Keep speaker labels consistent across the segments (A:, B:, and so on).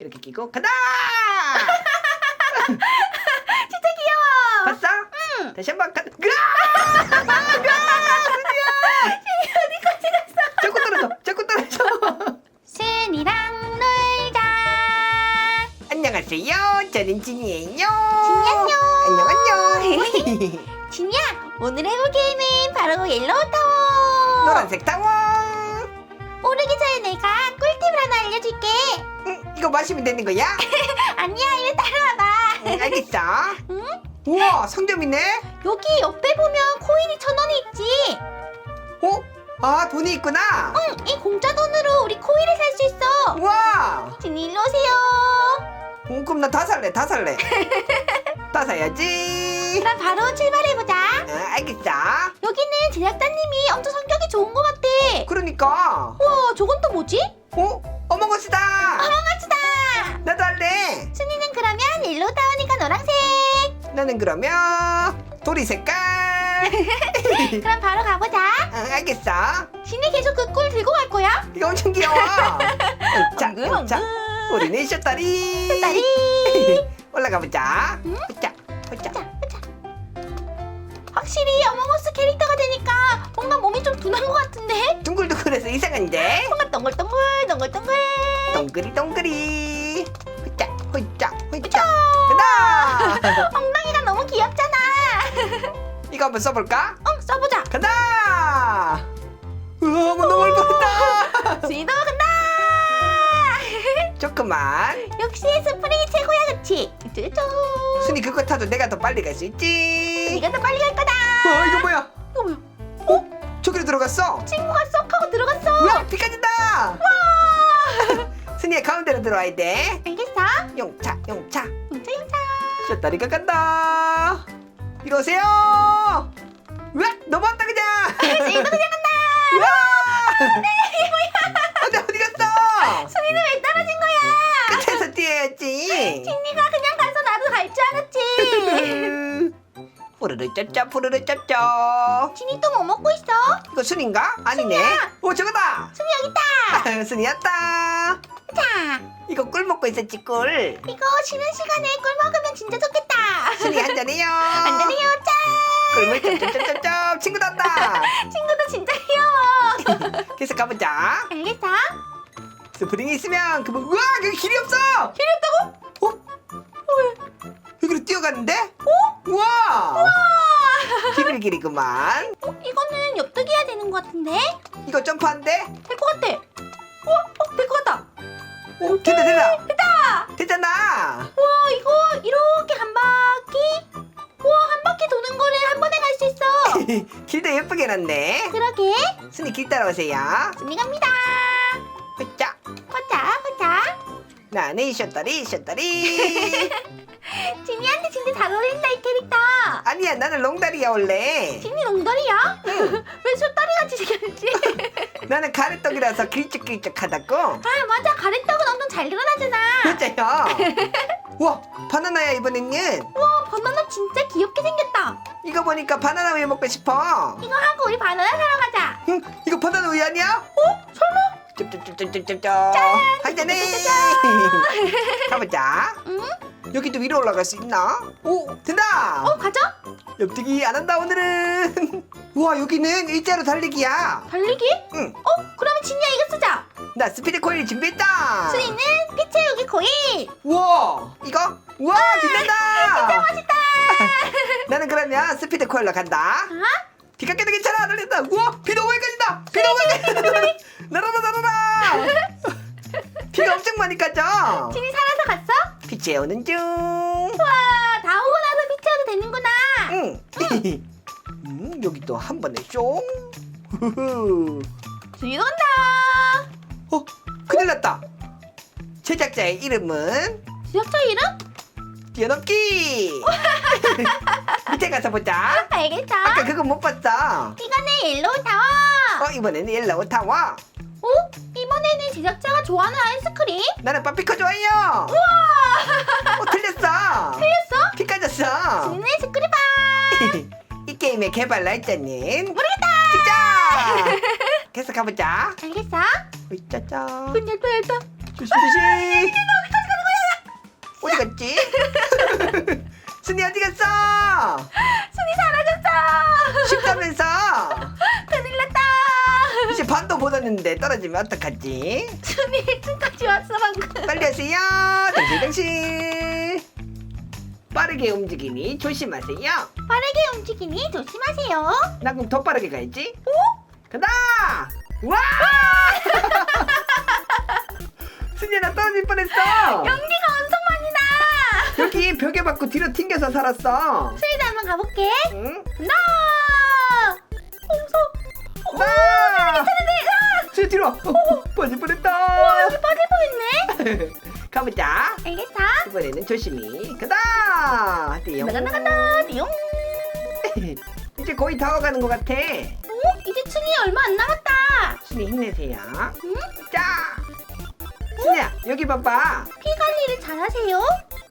A: 이렇게 끼고 가다.
B: 진짜 귀여워.
A: 봤어?
B: 응.
A: 다시 한번 가. 으아!
B: 어디까지 갔어?
A: 자꾸 떨어져. 자꾸 떨어져.
B: 순이랑 놀자.
A: 안녕하세요. 저는 진이에요.
B: 진이안녕.
A: 안녕 안녕.
B: 진이야, 오늘 해볼 게임은 바로 옐로우 타워.
A: 노란색 타워.
B: 모르기 전에 내가 꿀팁을 하나 알려줄게.
A: 응, 이거 마시면 되는 거야?
B: 아니야, 이리 따라와봐.
A: 응, 알겠어.
B: 응?
A: 우와 상점이네.
B: 여기 옆에 보면 코인이 천 원이 있지.
A: 어? 아 돈이 있구나.
B: 응, 이 공짜 돈으로 우리 코인을 살 수 있어.
A: 우와.
B: 진이 일로 오세요.
A: 어, 그럼 나 다 살래. 다 살래. 다 사야지.
B: 그럼 바로 출발해보자.
A: 응, 알겠어.
B: 여기는 제작자님이 엄청 성격이 좋은 것 같아.
A: 그러니까.
B: 우와, 저건 또 뭐지?
A: 어? 어머거스다.
B: 강아지다.
A: 나도 할래.
B: 순이는 그러면 옐로우 타워니까 노란색.
A: 나는 그러면 도리 색깔.
B: 그럼 바로 가보자.
A: 응, 알겠어.
B: 진이 계속 그 꿀 들고 갈 거야?
A: 이거 엄청 귀여워. 자, 자. 우리는 쇼다리.
B: 딸이.
A: 올라가 보자.
B: 응?
A: 자, 자.
B: 확실히 어몽어스 캐릭터가 되니까 뭔가 몸이 좀 둔한 것 같은데?
A: 둥글둥글해서 이상한데.
B: 뭔가 동글동글 동글동글
A: 동그리 동그리. 호짜, 호짜, 호짜. 간다.
B: 엉덩이가 너무 귀엽잖아
A: 이거 한번 써볼까?
B: 응 써보자
A: 간다. 우와, 뭐 너무 뻔했다.
B: 스위도 간다
A: 조금만.
B: 역시 스프링이 최고야 쭈쭈
A: 순이 그거 타도 내가 더 빨리 갈 수 있지.
B: 네가 더 빨리 갈 거다
A: 어, 이거 뭐야?
B: 이거 뭐야?
A: 어? 저기로 들어갔어.
B: 친구가 쏙 하고 들어갔어
A: 우와, 피까진다. 순이야 가운데로 들어와야 돼.
B: 알겠어?
A: 용차, 용차.
B: 용차 용차
A: 쇼다리가 간다. 오세요. 우와, 넘어왔다 그냥.
B: 스위도 그냥 간다
A: 우와. 어디 어디 갔어?
B: 순이는 왜 떨어진 거야
A: 뛰어야지.
B: 진이가 그냥 가서 나도 갈 줄 알았지
A: 푸르르 짜짜 푸르르 짜짜.
B: 진이 또뭐 먹고 있어?
A: 이거 순인가? 아니네. 오 저거다.
B: 순이 여기 있다
A: 순이었다.
B: 자
A: 이거 꿀 먹고 있었지 꿀.
B: 이거 쉬는 시간에 꿀 먹으면 진짜 좋겠다.
A: 순이 한잔해요.
B: 안전해요, 짠!
A: 꿀물 쩝쩝쩝쩝 친구 났다.
B: 친구도 진짜 귀여워.
A: 계속 가보자.
B: 알겠어?
A: 스프링이 있으면 그만 우와 여기 길이 없어.
B: 길이 없다고?
A: 어? 여기로 뛰어갔는데? 어? 우와. 길을 길이구만.
B: 어, 이거는 엽떡이야 되는 것 같은데?
A: 이거 점프한대?
B: 될것 같아. 어, 어, 될 것 같다.
A: 오 됐다 됐다.
B: 됐다!
A: 됐잖아.
B: 와, 이거 이렇게 한 바퀴? 와, 한 바퀴 도는 거를 한 번에 갈 수 있어.
A: 길도 예쁘게 해놨네.
B: 그러게.
A: 순이 길 따라오세요.
B: 준비 갑니다.
A: 나는 셔터리 셔터리.
B: 진이한테 진짜 잘 어울린다, 이 캐릭터.
A: 아니야 나는 롱다리야 원래.
B: 진이 롱다리야? 왜 소다리 같이 생겼지?
A: 나는 가래떡이라서 길쭉길쭉하다고.
B: 아 맞아 가래떡은 엄청 잘 일어나잖아
A: 맞아요. 와 바나나야 이번에는.
B: 와 바나나 진짜 귀엽게 생겼다
A: 이거 보니까 바나나 우유 먹고 싶어.
B: 이거 하고 우리 바나나 사러 가자
A: 응, 이거 바나나 우유 아니야?
B: 어? 설마?
A: 쩝쩝쩝쩝쩝쩝. 한잔해. 가보자.
B: 응?
A: 여기도 위로 올라갈 수 있나? 오, 된다.
B: 어 가자
A: 옆뛰기 안 한다 오늘은. 우와 여기는 일자로 달리기야.
B: 달리기?
A: 응,
B: 어? 그러면 진이야 이거 쓰자
A: 나 스피드 코일 준비했다.
B: 수리는 피 채우기 코일
A: 우와, 이거? 우와, 빛난다.
B: 진짜 멋있다
A: 나는 그러면 스피드 코일로 간다.
B: 어?
A: 비가 깨도 괜찮아, 날린다. 우와, 비 너무 많이 가진다. 비 너무 많이 가진다. 날아라, 날아라. 비가 엄청 많이 가죠.
B: 진이 살아서 갔어?
A: 비 채우는 중.
B: 와, 다 오고 나서 피 채워도 되는구나
A: 응. 음, 여기 또 한 번에 쫑. 후후.
B: 진이 온다
A: 어, 큰일 났다. 제작자의 이름은
B: 지역자 이름?
A: 뛰어넘기. 밑에 가서 보자.
B: 알겠어
A: 아까 그거 못 봤어.
B: 이거는 옐로우 타워
A: 어, 이번에는 옐로우 타워.
B: 어? 이번에는 제작자가 좋아하는 아이스크림?
A: 나는 빠피커 좋아해요.
B: 우와
A: 어, 틀렸어.
B: 틀렸어?
A: 피 까졌어.
B: 진이는 스크리바
A: 이 게임의 개발 날짜는
B: 모르겠다
A: 직접. 계속 가보자.
B: 알겠어?
A: 으짜짜.
B: 문 열다 열다
A: 조심 조심. 갔지? 순이 어디 갔어?
B: 순이 사라졌어.
A: 쉽다면서 반도 못 왔는데 떨어지면 어떡하지?
B: 순이 1층까지 왔어 방금.
A: 빨리 하세요 당신 당신 빠르게 움직이니 조심하세요
B: 빠르게 움직이니 조심하세요.
A: 나 그럼 더 빠르게 가야지
B: 오?
A: 간다 와 순이야 나 떨어질 뻔했어
B: 연기가 엄청 많이 나.
A: 여기 벽에 받고 뒤로 튕겨서 살았어
B: 순이도 한번 가볼게.
A: 응?
B: 나. 엄 아!
A: 순이 뒤로 어, 빠질 뻔했다
B: 와 여기 빠질 뻔했네.
A: 가보자
B: 알겠어.
A: 이번에는 조심히 간다 띠용
B: 나가 나간다. 띠용.
A: 이제 거의 다 와가는 것 같아
B: 오 이제 층이 얼마 안 남았다.
A: 순이 힘내세요
B: 응?
A: 자 순이야 여기 봐봐
B: 피 관리를 잘하세요.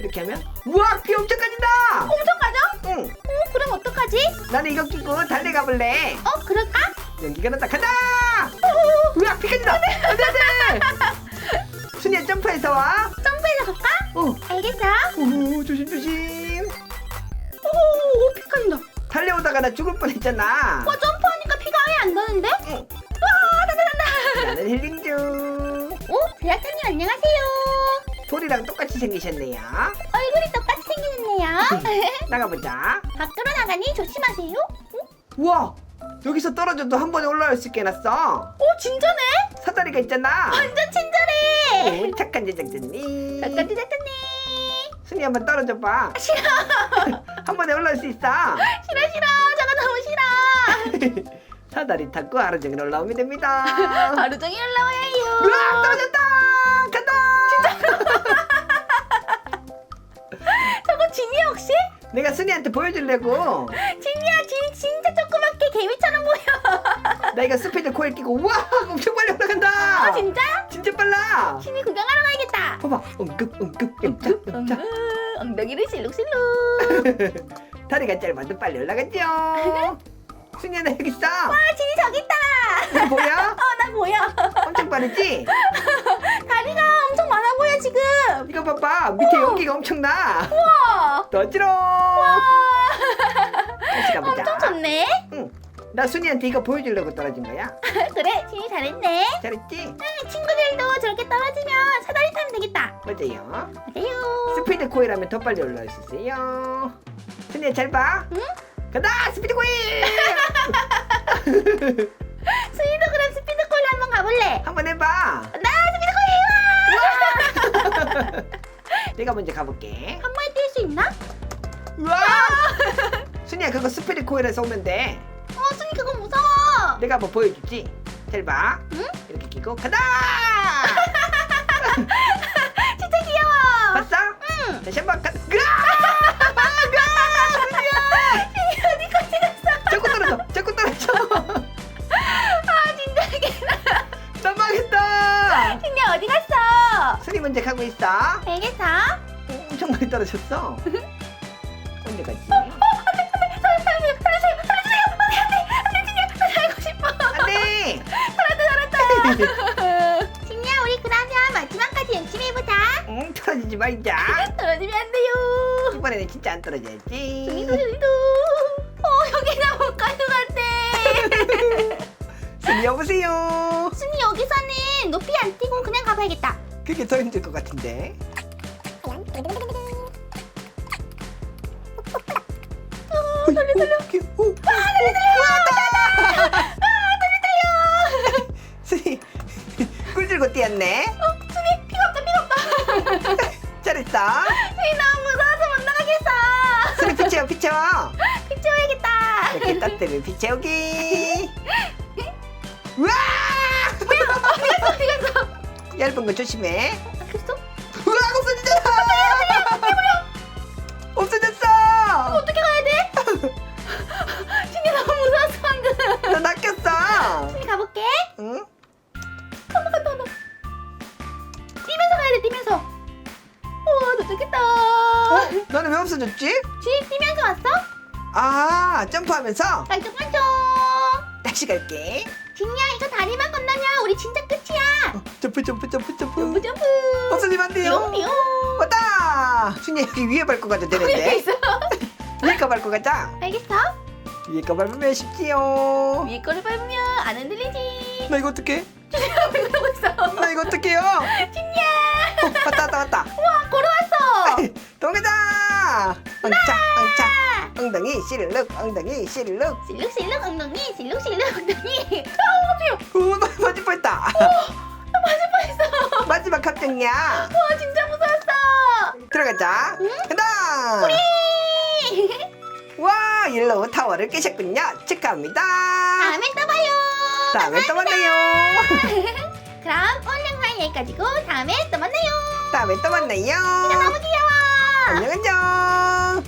A: 이렇게 하면 우와 피 엄청 까진다
B: 엄청 가죠? 응어 그럼 어떡하지?
A: 나는 이거 끼고 달려가 볼래
B: 어 그럴까?
A: 연기가 간다 우와 피 까진다 안돼 안돼 순이야 점프해서 와
B: 점프해서 갈까?
A: 어.
B: 알겠어.
A: 오, 조심 조심
B: 오, 피 까진다.
A: 달려오다가 나 죽을 뻔했잖아
B: 와 점프하니까 피가 아예 안 나는데?
A: 응.
B: 와 난다 난다.
A: 나는 힐링
B: 중오 제작자님 안녕하세요.
A: 돌이랑 똑같이 생기셨네요
B: 얼굴이 똑같이 생기는데요.
A: 나가보자
B: 밖으로 나가니 조심하세요. 어?
A: 우와 여기서 떨어져도 한 번에 올라올 수 있게 해놨어
B: 오 진짜네?
A: 사다리가 있잖아
B: 완전 친절해.
A: 오, 착한 제작자님
B: 잠깐 제작자님.
A: 순이 한번 떨어져봐
B: 싫어
A: 한 번에 올라올 수 있어
B: 싫어 싫어 저거 너무 싫어.
A: 사다리 타고 하루 종일 올라오면 됩니다
B: 하루 종일 해요.
A: 우와 떨어졌다 간다
B: 저거 진이야 혹시?
A: 내가 순이한테 보여주려고
B: 진이야 진 진짜 보여.
A: 나 이거 스피드 코일 끼고 우와 엄청 빨리 올라간다
B: 아 진짜?
A: 진짜 빨라
B: 진이 구경하러 가야겠다.
A: 봐봐 엉급 엉급 염자 염자
B: 엉, 엉덩이를 실룩실룩.
A: 다리가 짧아도 빨리 올라가죠 순이야 나 여기 있어
B: 아 진이 저기 있다.
A: 이거 보여?
B: 어나 보여.
A: 엄청 빠르지?
B: 다리가 엄청 많아 보여 지금.
A: 이거 봐봐 밑에
B: 우와.
A: 연기가 엄청나
B: 우와.
A: 떠지러
B: 와.
A: 다시 가보자
B: 엄청 좋네.
A: 응. 나 순이한테 이거 보여주려고 떨어진 거야
B: 그래 진이 잘했네.
A: 잘했지?
B: 응, 친구들도 저렇게 떨어지면 사다리 타면 되겠다.
A: 맞아요
B: 맞아요.
A: 스피드 코일 하면 더 빨리 올라올 수 있어요 순이야 잘봐
B: 응?
A: 간다 스피드 코일
B: 수희도 그럼 스피드 콜 한번 가볼래?
A: 한번 해봐
B: 나 스피드 콜
A: 내가 먼저 가볼게
B: 한 번에 뛸 수 있나?
A: 우와 순이야 그거 스피드 코일에서 오면 돼. 내가 한번 보여주지 잘 봐
B: 응?
A: 이렇게 끼고 간다
B: 진짜 귀여워.
A: 봤어?
B: 응.
A: 다시 한번 가 으아!
B: 수희 어디까지 갔어?
A: 자꾸 떨어져 자꾸 떨어져
B: 아 진짜 귀여워.
A: 나 망했다
B: 수희 어디 갔어?
A: 순이 먼저 가고 있어
B: 알겠어.
A: 엄청 많이 떨어졌어 언제 갔지?
B: 살았다. 진이야 우리 그러면 마지막까지 열심히 해보자.
A: 응 떨어지지 말자
B: 떨어지면 안 돼요.
A: 이번에는 진짜 안 떨어져야지
B: 수미도 수미도. 어 여기나 못 같아.
A: 순이 여보세요
B: 순이 여기서는 높이 안 뛰고 그냥 가봐야겠다.
A: 그게 더 힘들 것 같은데
B: 어, 달려 달려.
A: 오, 아달 뛰었네
B: 어, 순이 피가 없다 피가 없다.
A: 잘했어
B: 순이 너무 무서워서 못 나가겠어.
A: 피 채워 피
B: 채워야겠다.
A: 이렇게 우와
B: 어디 갔어 어디 갔어?
A: 얇은 거 조심해 없어졌지?
B: 주인 뛰면서 왔어?
A: 아 점프하면서
B: 깔끔.
A: 다시 갈게
B: 진이야 이거 다리만 건너면 우리 진짜 끝이야.
A: 점프 점프 점프 점프
B: 점프 점프.
A: 없어지면 안 돼요
B: 띠용.
A: 왔다 가자. 순이 여기 위에 밟고 가도
B: 여기
A: 되는데.
B: 있어.
A: 위에 거 밟고 가자.
B: 알겠어?
A: 위에 거 밟으면 쉽지요.
B: 위에 거를 밟으면 안 흔들리지.
A: 나 이거 어떡해?
B: 이러고 있어.
A: 나 이거 어떡해요?
B: 진야.
A: 어, 왔다 왔다 왔다.
B: 와 걸어왔어.
A: 동가자. 엉차 엉차. 엉덩이 실룩 엉덩이 실룩.
B: 실룩실룩 엉덩이 실룩실룩 엉덩이. 아 어떡해.
A: 오, 나 맞을 뻔했다.
B: 나 맞을 뻔했어.
A: 마지막 합정이야.
B: 와 진짜 무서웠어.
A: 들어가자. 간다. 와, 옐로우 타워를 깨셨군요. 축하합니다.
B: 다음에 또 봐요.
A: 다음에 또 만나요.
B: 그럼 오늘 영상 여기까지고 다음에 또 만나요.
A: 다음에 또 만나요.
B: 너무 귀여워.
A: 안녕 안녕.